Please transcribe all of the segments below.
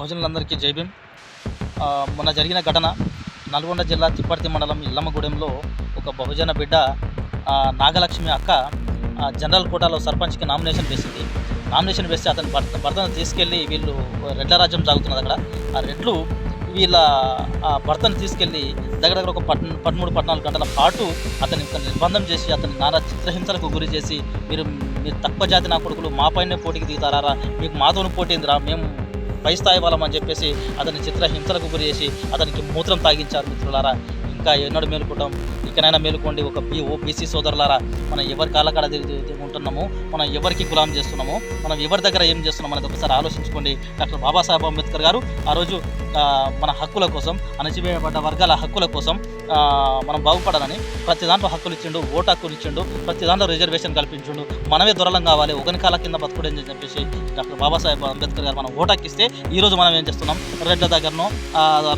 భోజనులందరికీ జైభీం మొన్న జరిగిన ఘటన నల్గొండ జిల్లా తిప్పర్తి మండలం ఇల్లమ్మగూడెంలో ఒక బహుజన బిడ్డ నాగలక్ష్మి అక్క జనరల్ కోటాలో సర్పంచ్కి నామినేషన్ వేసింది. నామినేషన్ వేస్తే అతని భర్త భర్తను తీసుకెళ్ళి వీళ్ళు రెడ్ల రాజ్యం సాగుతున్నది అక్కడ. ఆ రెడ్లు వీళ్ళ ఆ భర్తను తీసుకెళ్ళి దగ్గర దగ్గర ఒక పట్ పదమూడు పద్నాలుగు గంటల పాటు అతని నిర్బంధం చేసి అతని నానా చిత్రహింసలకు గురి చేసి మీరు మీరు తక్కువ జాతి నా కొడుకులు మా పైనే పోటీకి దిగుతారా మీకు మాతోను పోటీ ఏందిరా? మేము పై స్థాయి వాళ్ళం అని చెప్పేసి అతని చిత్రహింసలకు గురి చేసి అతనికి మూత్రం తాగించారు మిత్రులారా. ఇంకా ఎన్నడూ మేలుకుంటాం. ఇకనైనా మేలుకోండి. ఒక బీ ఓబీసీ సోదరులారా మనం ఎవరి కాళ్ళకాడ ఉంటున్నాము మనం ఎవరికి గులాం చేస్తున్నాము మనం ఎవరి దగ్గర ఏం చేస్తున్నాం అనేది ఒకసారి ఆలోచించుకోండి. డాక్టర్ బాబాసాహెబ్ అంబేద్కర్ గారు ఆ రోజు మన హక్కుల కోసం అణచివేయబడ్డ వర్గాల హక్కుల కోసం మనం బాగుపడాలని ప్రతి దాంట్లో హక్కులు ఇచ్చిండు ఓటు హక్కులు ఇచ్చిండు ప్రతి దాంట్లో రిజర్వేషన్ కల్పించిండు. మనమే దొరలం కావాలి ఒకని కాళ్ళ కింద బతుకుడని చెప్పేసి డాక్టర్ బాబాసాహెబ్ అంబేద్కర్ గారు మనం ఓటాకిస్తే హక్కు ఇస్తే మనం ఏం చేస్తున్నాం? రెడ్ల దగ్గరనో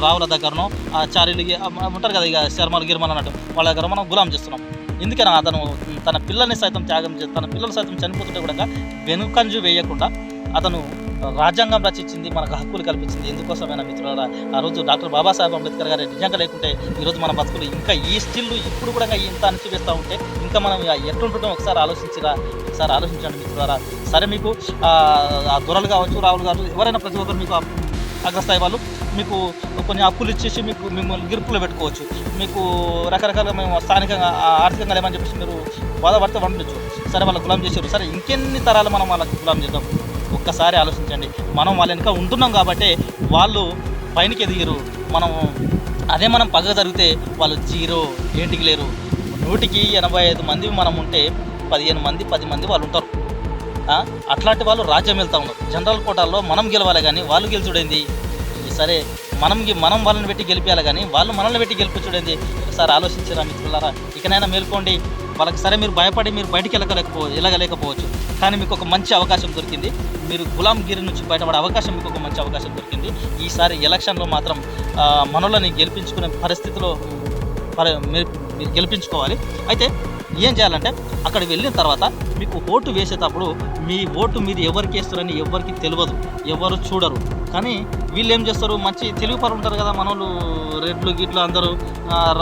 రావుల దగ్గరనో ఆ చారీలు ఉంటారు కదా ఇక శర్మలు గిర్మలు అన్నట్టు వాళ్ళ దగ్గర మనం గులాం చేస్తున్నాం. ఎందుకని అతను తన పిల్లల్ని సైతం త్యాగం చే తన పిల్లలు సైతం చనిపోతుంటే కూడా వెనుకంజు వేయకుండా అతను రాజ్యాంగం రచించింది మనకు హక్కులు కల్పించింది. ఎందుకోసమైనా మిత్రులారా ఆ రోజు డాక్టర్ బాబాసాహెబ్ అంబేద్కర్ గారి నిజంగా లేకుంటే ఈరోజు మన బతుకులు ఇంకా ఈ స్టిల్ ఇప్పుడు కూడా ఇంత అణచివేస్తూ ఉంటే ఇంకా మనం ఇక ఒకసారి ఆలోచించిరా ఒకసారి ఆలోచించండి మిత్రులారా. సరే మీకు ఆ, దొరలు కావచ్చు రావులు కావచ్చు ఎవరైనా ప్రతి ఒక్కరు మీకు అగ్రస్థాయి వాళ్ళు మీకు కొన్ని అప్పులు ఇచ్చేసి మీకు మిమ్మల్ని గిరుపులో పెట్టుకోవచ్చు. మీకు రకరకాల మేము స్థానికంగా ఆర్థికంగా లేమని చెప్పేసి మీరు బాధపడితే వండొచ్చు. సరే వాళ్ళు గులాం చేశారు. సరే ఇంకెన్ని తరాలు మనం వాళ్ళకి గులాం చేద్దాం? ఒక్కసారి ఆలోచించండి. మనం వాళ్ళ వెనుక ఉంటున్నాం కాబట్టి వాళ్ళు పైనకి ఎదిగారు. మనం అదే మనం పగ జరిగితే వాళ్ళు జీరో ఏంటికి లేరు. నూటికి ఎనభై ఐదు మంది మనం ఉంటే పదిహేను మంది పది మంది వాళ్ళు ఉంటారు. అట్లాంటి వాళ్ళు రాజ్యం వెళ్తా ఉన్నారు. జనరల్ కోటాల్లో మనం గెలవాలి కానీ వాళ్ళు గెలిచుడైంది సరే మనం మనం వాళ్ళని పెట్టి గెలిపించాలి కానీ వాళ్ళు మనల్ని పెట్టి గెలిపించుడైంది ఒకసారి ఆలోచించరా మిత్రులారా? ఇకనైనా మేల్కోండి. వాళ్ళకి సరే మీరు భయపడి మీరు బయటికి వెళ్ళకలేకపో వెళ్ళగలేకపోవచ్చు. కానీ మీకు ఒక మంచి అవకాశం దొరికింది. మీరు గులాం గిరి నుంచి బయటపడే అవకాశం మీకు ఒక మంచి అవకాశం దొరికింది. ఈసారి ఎలక్షన్లో మాత్రం ఆ, గెలిపించుకునే పరిస్థితిలో మీరు గెలిపించుకోవాలి. అయితే ఏం చేయాలంటే అక్కడికి వెళ్ళిన తర్వాత మీకు ఓటు వేసేటప్పుడు మీ ఓటు మీరు ఎవరికి వేస్తారని ఎవరికి తెలియదు ఎవరు చూడరు. కానీ వీళ్ళు ఏం చేస్తారు? మంచి తెలుగు పరులు ఉంటారు కదా మనోళ్ళు రెడ్లు గిట్లు అందరూ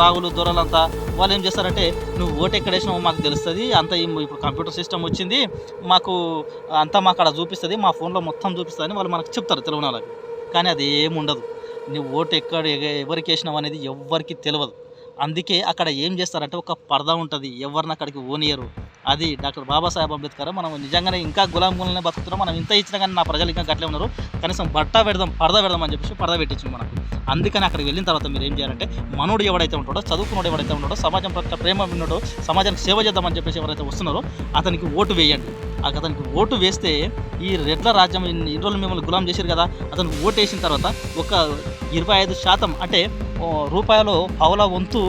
రాగులు దొరలంతా. వాళ్ళు ఏం చేస్తారంటే నువ్వు ఓటు ఎక్కడ వేసినావో మాకు తెలుస్తుంది అంత ఇప్పుడు కంప్యూటర్ సిస్టమ్ వచ్చింది మాకు అంతా మాకు అక్కడ చూపిస్తుంది మా ఫోన్లో మొత్తం చూపిస్తుంది అని వాళ్ళు మనకు చెప్తారు తెలుగు వాళ్ళకి. కానీ అది ఏముండదు నువ్వు ఓటు ఎక్కడ ఎవరికి వేసినావు అనేది ఎవ్వరికి తెలియదు. అందుకే అక్కడ ఏం చేస్తారంటే ఒక పరదా ఉంటుంది. ఎవరిని అక్కడికి ఓనియరు అది డాక్టర్ బాబాసాహెబ్ అంబేద్కర్. మనం నిజంగానే ఇంకా గులాం గులనే బతుకుతున్నాం. మనం ఇంత ఇచ్చినా కానీ నా ప్రజలు ఇంకా గట్లే ఉన్నారు. కనీసం బట్ట పెడదాం పరదా పెడదాం అని చెప్పేసి పరదా పెట్టించింది మనకు. అందుకని అక్కడికి వెళ్ళిన తర్వాత మీరు ఏం చేయాలంటే మనోడు ఎవడైతే ఉంటాడో చదువుకున్నాడు ఎవడైతే ఉంటాడో సమాజం పట్ల ప్రేమ ఉన్నాడో సమాజానికి సేవ చేద్దామని చెప్పేసి ఎవరైతే వస్తున్నారో అతనికి ఓటు వేయండి. అతనికి ఓటు వేస్తే ఈ రెడ్ల రాజ్యం ఇన్ని రోజులు మిమ్మల్ని గులాం చేశారు కదా అతనికి ఓటు వేసిన తర్వాత ఒక ఇరవై ఐదు శాతం అంటే రూపాయలు పావుల వంతు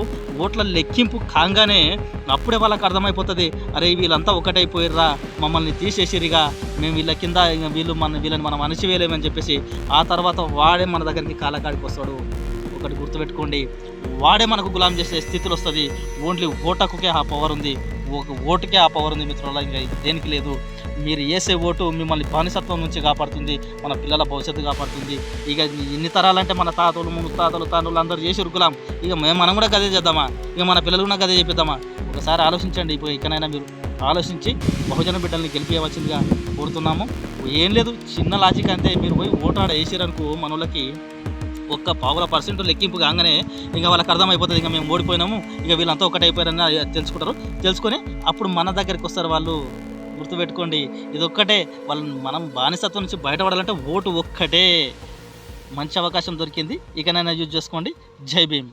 ఓట్ల లెక్కింపు కాగానే అప్పుడే వాళ్ళకి అర్థమైపోతుంది. అరే వీళ్ళంతా ఒకటైపోయిర్రా మమ్మల్ని తీసేసిరిగా మేము వీళ్ళ కింద వీళ్ళు మన వీళ్ళని మనం అణచివేయలేమని చెప్పేసి ఆ తర్వాత వాడే మన దగ్గరికి కాలకాడికి వస్తాడు. ఒకటి గుర్తుపెట్టుకోండి. వాడే మనకు గులాం చేసే స్థితిలో వస్తుంది. ఓన్లీ ఓటకుకే ఆ పవర్ ఉంది. ఒక ఓటుకే ఆ పవర్ ఉంది మిత్రుల ఇంకా దేనికి లేదు. మీరు వేసే ఓటు మిమ్మల్ని బానిసత్వం నుంచి కాపాడుతుంది మన పిల్లల భవిష్యత్తు కాపాడుతుంది. ఇక ఎన్ని తరాలంటే మన తాతలు ముత్తాతలు తండ్రులు అందరూ చేసి గులాం. ఇక మేము మనం కూడా గదే చేద్దామా? ఇక మన పిల్లలు కూడా గదే చెప్పిద్దామా? ఒకసారి ఆలోచించండి. ఇప్పుడు ఇకనైనా మీరు ఆలోచించి బహుజన బిడ్డల్ని గెలిపించవలసిందిగా కోరుతున్నాము. ఏం లేదు చిన్న లాజిక్ అంతే మీరు పోయి ఓటాడ వేసారనుకో మనోళ్ళకి ఒక్క పావుల పర్సెంట్ లెక్కింపు కాగానే ఇంకా వాళ్ళకి అర్థమైపోతుంది. ఇంకా మేము ఓడిపోయినాము. ఇక వీళ్ళంతా ఒకటైపోయారని తెలుసుకుంటారు. తెలుసుకొని అప్పుడు మన దగ్గరికి వస్తారు వాళ్ళు. గుర్తుపెట్టుకోండి. ఇదొక్కటే. వాళ్ళని మనం బానిసత్వం నుంచి బయటపడాలంటే ఓటు ఒక్కటే. మంచి అవకాశం దొరికింది. ఇకనైనా యూజ్ చేసుకోండి. జై భీమ్.